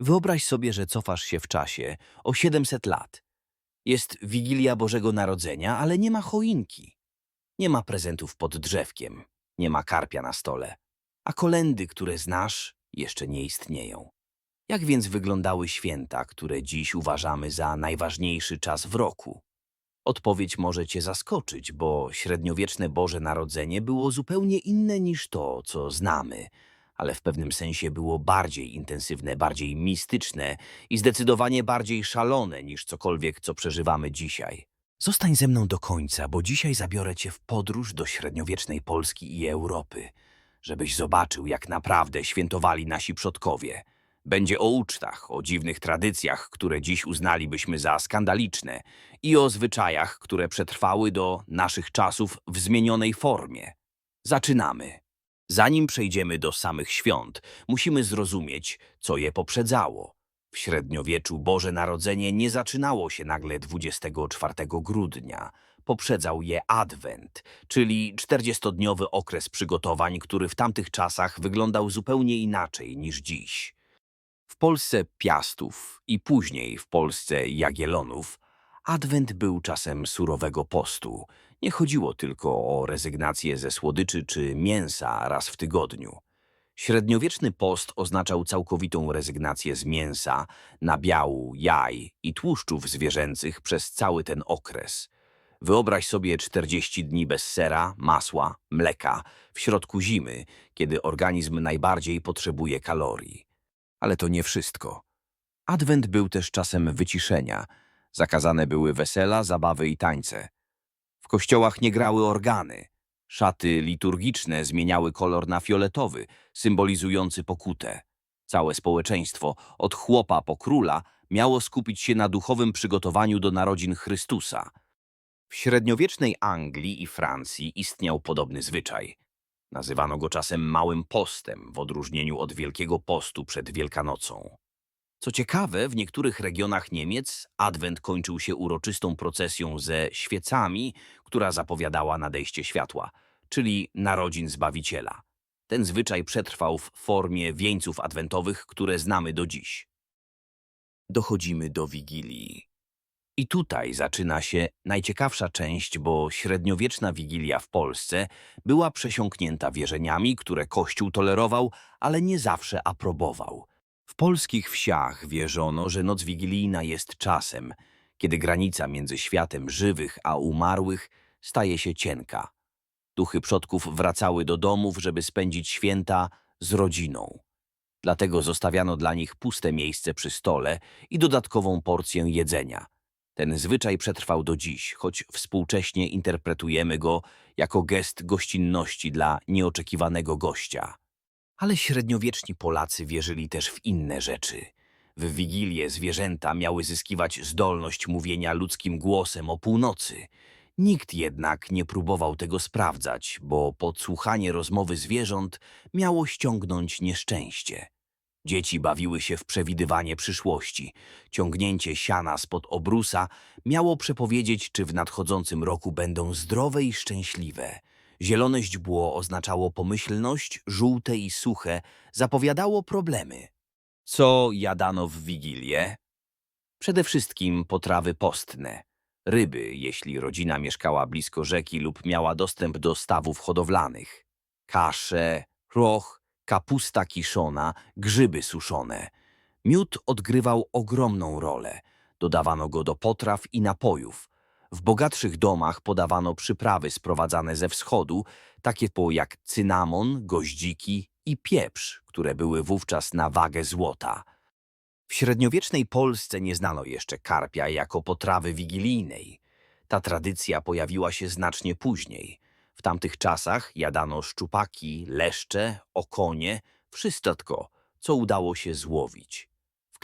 Wyobraź sobie, że cofasz się w czasie o 700 lat. Jest Wigilia Bożego Narodzenia, ale nie ma choinki. Nie ma prezentów pod drzewkiem, nie ma karpia na stole, a kolendy, które znasz, jeszcze nie istnieją. Jak więc wyglądały święta, które dziś uważamy za najważniejszy czas w roku? Odpowiedź może cię zaskoczyć, bo średniowieczne Boże Narodzenie było zupełnie inne niż to, co znamy, ale w pewnym sensie było bardziej intensywne, bardziej mistyczne i zdecydowanie bardziej szalone niż cokolwiek, co przeżywamy dzisiaj. Zostań ze mną do końca, bo dzisiaj zabiorę cię w podróż do średniowiecznej Polski i Europy, żebyś zobaczył, jak naprawdę świętowali nasi przodkowie. Będzie o ucztach, o dziwnych tradycjach, które dziś uznalibyśmy za skandaliczne i o zwyczajach, które przetrwały do naszych czasów w zmienionej formie. Zaczynamy. Zanim przejdziemy do samych świąt, musimy zrozumieć, co je poprzedzało. W średniowieczu Boże Narodzenie nie zaczynało się nagle 24 grudnia. Poprzedzał je Adwent, czyli 40-dniowy okres przygotowań, który w tamtych czasach wyglądał zupełnie inaczej niż dziś. W Polsce Piastów i później w Polsce Jagiellonów Adwent był czasem surowego postu. Nie chodziło tylko o rezygnację ze słodyczy czy mięsa raz w tygodniu. Średniowieczny post oznaczał całkowitą rezygnację z mięsa, nabiału, jaj i tłuszczów zwierzęcych przez cały ten okres. Wyobraź sobie 40 dni bez sera, masła, mleka, w środku zimy, kiedy organizm najbardziej potrzebuje kalorii. Ale to nie wszystko. Adwent był też czasem wyciszenia. Zakazane były wesela, zabawy i tańce. W kościołach nie grały organy. Szaty liturgiczne zmieniały kolor na fioletowy, symbolizujący pokutę. Całe społeczeństwo, od chłopa po króla, miało skupić się na duchowym przygotowaniu do narodzin Chrystusa. W średniowiecznej Anglii i Francji istniał podobny zwyczaj. Nazywano go czasem Małym Postem, w odróżnieniu od Wielkiego Postu przed Wielkanocą. Co ciekawe, w niektórych regionach Niemiec Adwent kończył się uroczystą procesją ze świecami, która zapowiadała nadejście światła, czyli narodzin Zbawiciela. Ten zwyczaj przetrwał w formie wieńców adwentowych, które znamy do dziś. Dochodzimy do Wigilii. I tutaj zaczyna się najciekawsza część, bo średniowieczna Wigilia w Polsce była przesiąknięta wierzeniami, które Kościół tolerował, ale nie zawsze aprobował. W polskich wsiach wierzono, że noc wigilijna jest czasem, kiedy granica między światem żywych a umarłych staje się cienka. Duchy przodków wracały do domów, żeby spędzić święta z rodziną. Dlatego zostawiano dla nich puste miejsce przy stole i dodatkową porcję jedzenia. Ten zwyczaj przetrwał do dziś, choć współcześnie interpretujemy go jako gest gościnności dla nieoczekiwanego gościa. Ale średniowieczni Polacy wierzyli też w inne rzeczy. W Wigilię zwierzęta miały zyskiwać zdolność mówienia ludzkim głosem o północy. Nikt jednak nie próbował tego sprawdzać, bo podsłuchanie rozmowy zwierząt miało ściągnąć nieszczęście. Dzieci bawiły się w przewidywanie przyszłości. Ciągnięcie siana spod obrusa miało przepowiedzieć, czy w nadchodzącym roku będą zdrowe i szczęśliwe. Zielone źdźbło oznaczało pomyślność, żółte i suche zapowiadało problemy. Co jadano w Wigilię? Przede wszystkim potrawy postne. Ryby, jeśli rodzina mieszkała blisko rzeki lub miała dostęp do stawów hodowlanych. Kasze, roch, kapusta kiszona, grzyby suszone. Miód odgrywał ogromną rolę. Dodawano go do potraw i napojów. W bogatszych domach podawano przyprawy sprowadzane ze wschodu, takie po jak cynamon, goździki i pieprz, które były wówczas na wagę złota. W średniowiecznej Polsce nie znano jeszcze karpia jako potrawy wigilijnej. Ta tradycja pojawiła się znacznie później. W tamtych czasach jadano szczupaki, leszcze, okonie, wszystko, co udało się złowić.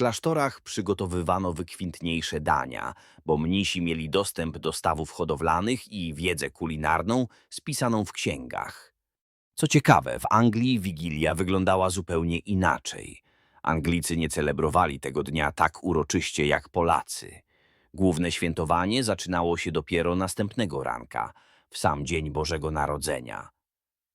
Klasztorach przygotowywano wykwintniejsze dania, bo mnisi mieli dostęp do stawów hodowlanych i wiedzę kulinarną spisaną w księgach. Co ciekawe, w Anglii Wigilia wyglądała zupełnie inaczej. Anglicy nie celebrowali tego dnia tak uroczyście jak Polacy. Główne świętowanie zaczynało się dopiero następnego ranka, w sam dzień Bożego Narodzenia.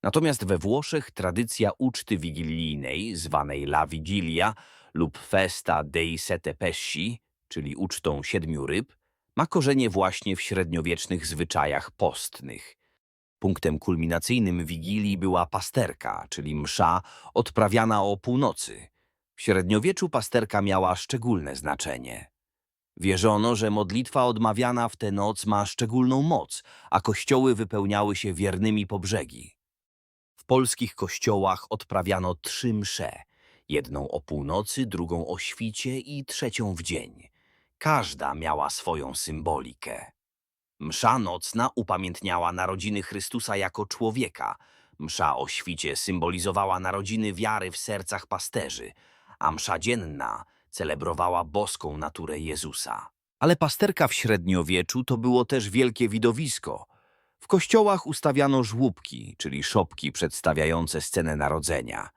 Natomiast we Włoszech tradycja uczty wigilijnej, zwanej La Vigilia, lub Festa dei Sette Pesci, czyli ucztą siedmiu ryb, ma korzenie właśnie w średniowiecznych zwyczajach postnych. Punktem kulminacyjnym Wigilii była pasterka, czyli msza odprawiana o północy. W średniowieczu pasterka miała szczególne znaczenie. Wierzono, że modlitwa odmawiana w tę noc ma szczególną moc, a kościoły wypełniały się wiernymi po brzegi. W polskich kościołach odprawiano trzy msze, jedną o północy, drugą o świcie i trzecią w dzień. Każda miała swoją symbolikę. Msza nocna upamiętniała narodziny Chrystusa jako człowieka. Msza o świcie symbolizowała narodziny wiary w sercach pasterzy, a msza dzienna celebrowała boską naturę Jezusa. Ale pasterka w średniowieczu to było też wielkie widowisko. W kościołach ustawiano żłóbki, czyli szopki przedstawiające scenę narodzenia.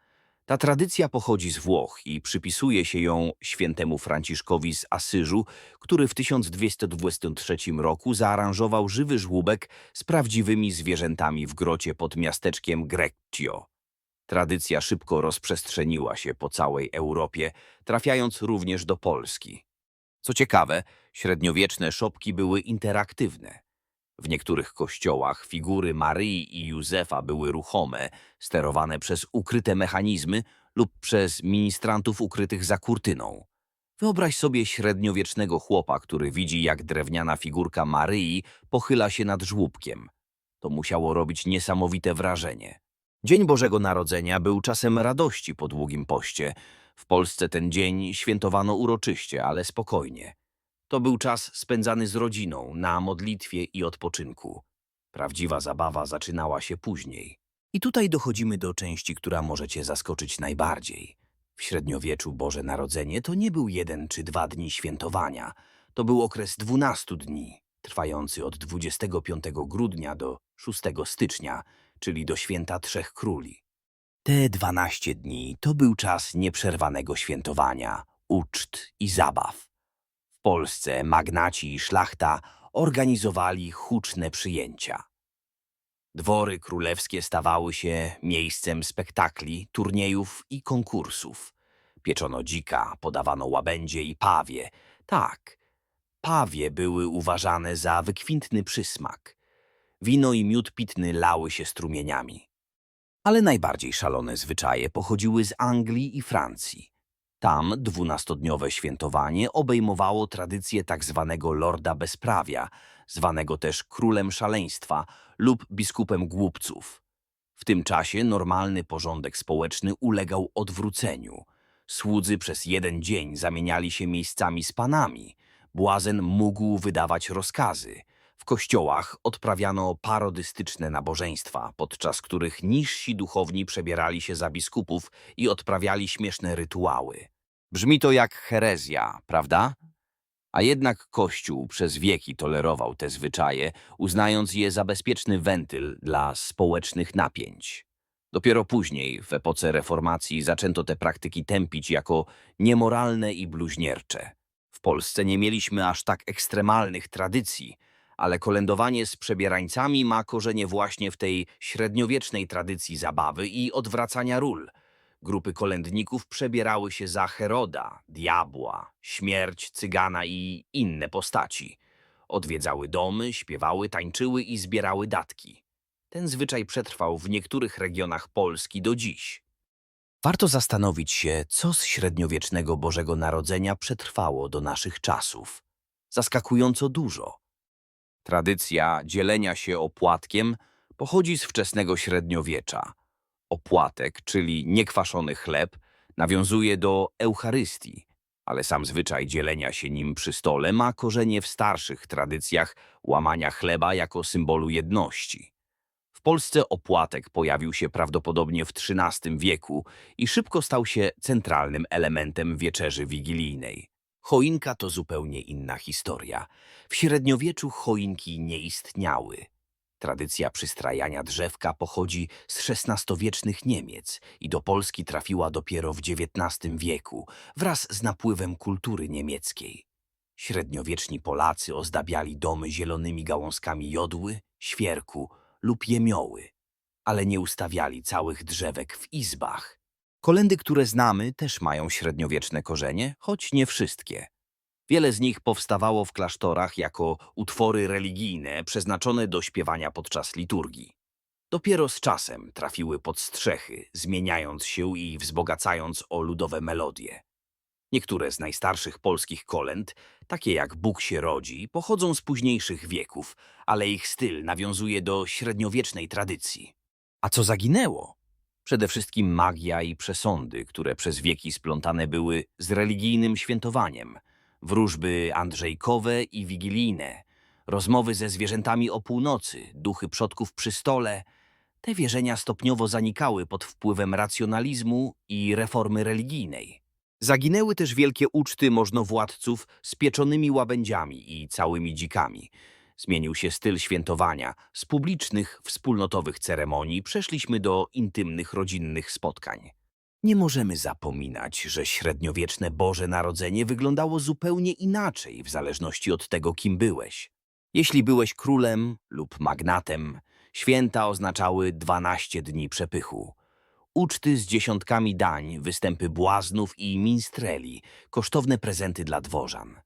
Ta tradycja pochodzi z Włoch i przypisuje się ją świętemu Franciszkowi z Asyżu, który w 1223 roku zaaranżował żywy żłóbek z prawdziwymi zwierzętami w grocie pod miasteczkiem Greccio. Tradycja szybko rozprzestrzeniła się po całej Europie, trafiając również do Polski. Co ciekawe, średniowieczne szopki były interaktywne. W niektórych kościołach figury Maryi i Józefa były ruchome, sterowane przez ukryte mechanizmy lub przez ministrantów ukrytych za kurtyną. Wyobraź sobie średniowiecznego chłopa, który widzi, jak drewniana figurka Maryi pochyla się nad żłóbkiem. To musiało robić niesamowite wrażenie. Dzień Bożego Narodzenia był czasem radości po długim poście. W Polsce ten dzień świętowano uroczyście, ale spokojnie. To był czas spędzany z rodziną, na modlitwie i odpoczynku. Prawdziwa zabawa zaczynała się później. I tutaj dochodzimy do części, która może cię zaskoczyć najbardziej. W średniowieczu Boże Narodzenie to nie był jeden czy dwa dni świętowania. To był okres dwunastu dni, trwający od 25 grudnia do 6 stycznia, czyli do święta Trzech Króli. Te 12 dni to był czas nieprzerwanego świętowania, uczt i zabaw. W Polsce magnaci i szlachta organizowali huczne przyjęcia. Dwory królewskie stawały się miejscem spektakli, turniejów i konkursów. Pieczono dzika, podawano łabędzie i pawie. Tak, pawie były uważane za wykwintny przysmak. Wino i miód pitny lały się strumieniami. Ale najbardziej szalone zwyczaje pochodziły z Anglii i Francji. Tam dwunastodniowe świętowanie obejmowało tradycję tak zwanego lorda bezprawia, zwanego też królem szaleństwa lub biskupem głupców. W tym czasie normalny porządek społeczny ulegał odwróceniu. Słudzy przez jeden dzień zamieniali się miejscami z panami. Błazen mógł wydawać rozkazy. W kościołach odprawiano parodystyczne nabożeństwa, podczas których niżsi duchowni przebierali się za biskupów i odprawiali śmieszne rytuały. Brzmi to jak herezja, prawda? A jednak Kościół przez wieki tolerował te zwyczaje, uznając je za bezpieczny wentyl dla społecznych napięć. Dopiero później, w epoce reformacji, zaczęto te praktyki tępić jako niemoralne i bluźniercze. W Polsce nie mieliśmy aż tak ekstremalnych tradycji, ale kolędowanie z przebierańcami ma korzenie właśnie w tej średniowiecznej tradycji zabawy i odwracania ról. Grupy kolędników przebierały się za Heroda, diabła, śmierć, cygana i inne postaci. Odwiedzały domy, śpiewały, tańczyły i zbierały datki. Ten zwyczaj przetrwał w niektórych regionach Polski do dziś. Warto zastanowić się, co z średniowiecznego Bożego Narodzenia przetrwało do naszych czasów. Zaskakująco dużo. Tradycja dzielenia się opłatkiem pochodzi z wczesnego średniowiecza. Opłatek, czyli niekwaszony chleb, nawiązuje do Eucharystii, ale sam zwyczaj dzielenia się nim przy stole ma korzenie w starszych tradycjach łamania chleba jako symbolu jedności. W Polsce opłatek pojawił się prawdopodobnie w XIII wieku i szybko stał się centralnym elementem wieczerzy wigilijnej. Choinka to zupełnie inna historia. W średniowieczu choinki nie istniały. Tradycja przystrajania drzewka pochodzi z XVI-wiecznych Niemiec i do Polski trafiła dopiero w XIX wieku wraz z napływem kultury niemieckiej. Średniowieczni Polacy ozdabiali domy zielonymi gałązkami jodły, świerku lub jemioły, ale nie ustawiali całych drzewek w izbach. Kolendy, które znamy, też mają średniowieczne korzenie, choć nie wszystkie. Wiele z nich powstawało w klasztorach jako utwory religijne przeznaczone do śpiewania podczas liturgii. Dopiero z czasem trafiły pod strzechy, zmieniając się i wzbogacając o ludowe melodie. Niektóre z najstarszych polskich kolęd, takie jak Bóg się rodzi, pochodzą z późniejszych wieków, ale ich styl nawiązuje do średniowiecznej tradycji. A co zaginęło? Przede wszystkim magia i przesądy, które przez wieki splątane były z religijnym świętowaniem, wróżby andrzejkowe i wigilijne, rozmowy ze zwierzętami o północy, duchy przodków przy stole. Te wierzenia stopniowo zanikały pod wpływem racjonalizmu i reformy religijnej. Zaginęły też wielkie uczty możnowładców z pieczonymi łabędziami i całymi dzikami. Zmienił się styl świętowania. Z publicznych, wspólnotowych ceremonii przeszliśmy do intymnych, rodzinnych spotkań. Nie możemy zapominać, że średniowieczne Boże Narodzenie wyglądało zupełnie inaczej w zależności od tego, kim byłeś. Jeśli byłeś królem lub magnatem, święta oznaczały 12 dni przepychu. Uczty z dziesiątkami dań, występy błaznów i minstreli, kosztowne prezenty dla dworzan.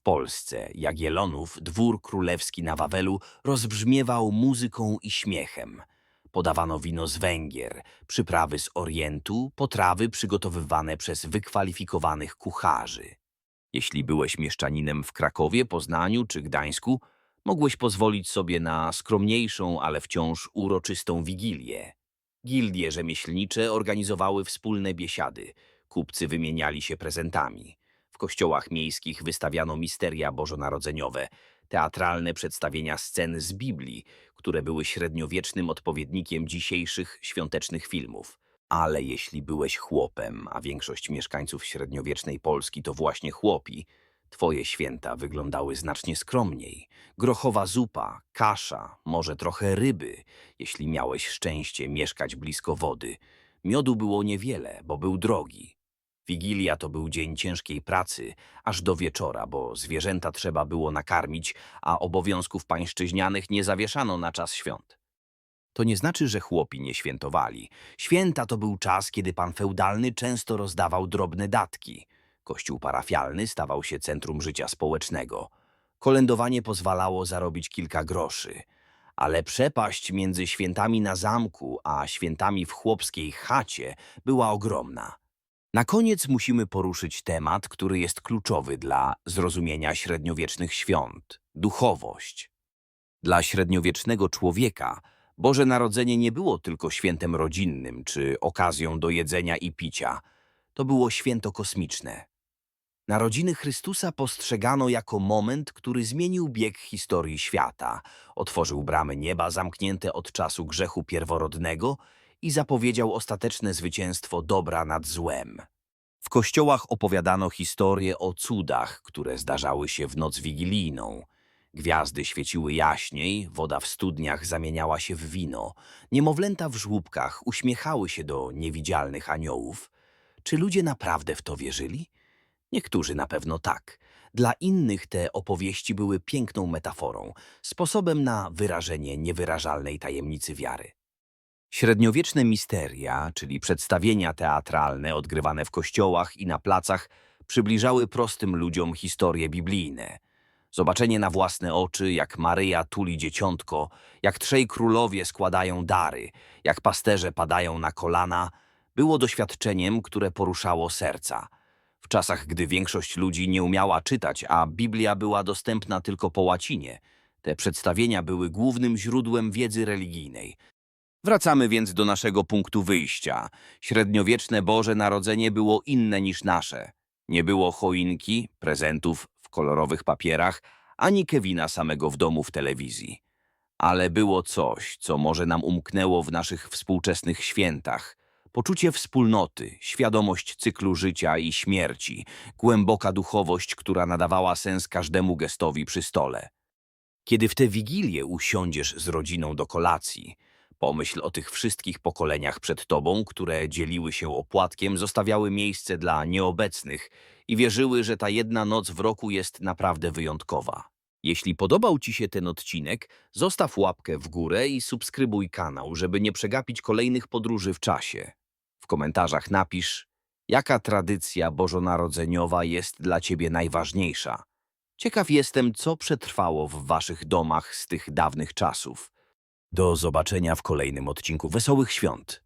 W Polsce, Jagiellonów, dwór królewski na Wawelu rozbrzmiewał muzyką i śmiechem. Podawano wino z Węgier, przyprawy z Orientu, potrawy przygotowywane przez wykwalifikowanych kucharzy. Jeśli byłeś mieszczaninem w Krakowie, Poznaniu czy Gdańsku, mogłeś pozwolić sobie na skromniejszą, ale wciąż uroczystą wigilię. Gildie rzemieślnicze organizowały wspólne biesiady, kupcy wymieniali się prezentami. Kościołach miejskich wystawiano misteria bożonarodzeniowe, teatralne przedstawienia scen z Biblii, które były średniowiecznym odpowiednikiem dzisiejszych świątecznych filmów. Ale jeśli byłeś chłopem, a większość mieszkańców średniowiecznej Polski to właśnie chłopi, twoje święta wyglądały znacznie skromniej. Grochowa zupa, kasza, może trochę ryby, jeśli miałeś szczęście mieszkać blisko wody. Miodu było niewiele, bo był drogi. Wigilia to był dzień ciężkiej pracy, aż do wieczora, bo zwierzęta trzeba było nakarmić, a obowiązków pańszczyźnianych nie zawieszano na czas świąt. To nie znaczy, że chłopi nie świętowali. Święta to był czas, kiedy pan feudalny często rozdawał drobne datki. Kościół parafialny stawał się centrum życia społecznego. Kolędowanie pozwalało zarobić kilka groszy. Ale przepaść między świętami na zamku, a świętami w chłopskiej chacie była ogromna. Na koniec musimy poruszyć temat, który jest kluczowy dla zrozumienia średniowiecznych świąt duchowość. Dla średniowiecznego człowieka Boże Narodzenie nie było tylko świętem rodzinnym czy okazją do jedzenia i picia. To było święto kosmiczne. Narodziny Chrystusa postrzegano jako moment, który zmienił bieg historii świata, otworzył bramy nieba zamknięte od czasu grzechu pierworodnego i zapowiedział ostateczne zwycięstwo dobra nad złem. W kościołach opowiadano historie o cudach, które zdarzały się w noc wigilijną. Gwiazdy świeciły jaśniej, woda w studniach zamieniała się w wino, niemowlęta w żłóbkach uśmiechały się do niewidzialnych aniołów. Czy ludzie naprawdę w to wierzyli? Niektórzy na pewno tak. Dla innych te opowieści były piękną metaforą, sposobem na wyrażenie niewyrażalnej tajemnicy wiary. Średniowieczne misteria, czyli przedstawienia teatralne odgrywane w kościołach i na placach, przybliżały prostym ludziom historie biblijne. Zobaczenie na własne oczy, jak Maryja tuli dzieciątko, jak trzej królowie składają dary, jak pasterze padają na kolana, było doświadczeniem, które poruszało serca. W czasach, gdy większość ludzi nie umiała czytać, a Biblia była dostępna tylko po łacinie, te przedstawienia były głównym źródłem wiedzy religijnej. Wracamy więc do naszego punktu wyjścia. Średniowieczne Boże Narodzenie było inne niż nasze. Nie było choinki, prezentów w kolorowych papierach, ani Kevina samego w domu w telewizji. Ale było coś, co może nam umknęło w naszych współczesnych świętach. Poczucie wspólnoty, świadomość cyklu życia i śmierci, głęboka duchowość, która nadawała sens każdemu gestowi przy stole. Kiedy w tę wigilię usiądziesz z rodziną do kolacji, pomyśl o tych wszystkich pokoleniach przed tobą, które dzieliły się opłatkiem, zostawiały miejsce dla nieobecnych i wierzyły, że ta jedna noc w roku jest naprawdę wyjątkowa. Jeśli podobał Ci się ten odcinek, zostaw łapkę w górę i subskrybuj kanał, żeby nie przegapić kolejnych podróży w czasie. W komentarzach napisz, jaka tradycja bożonarodzeniowa jest dla ciebie najważniejsza. Ciekaw jestem, co przetrwało w waszych domach z tych dawnych czasów. Do zobaczenia w kolejnym odcinku Wesołych Świąt.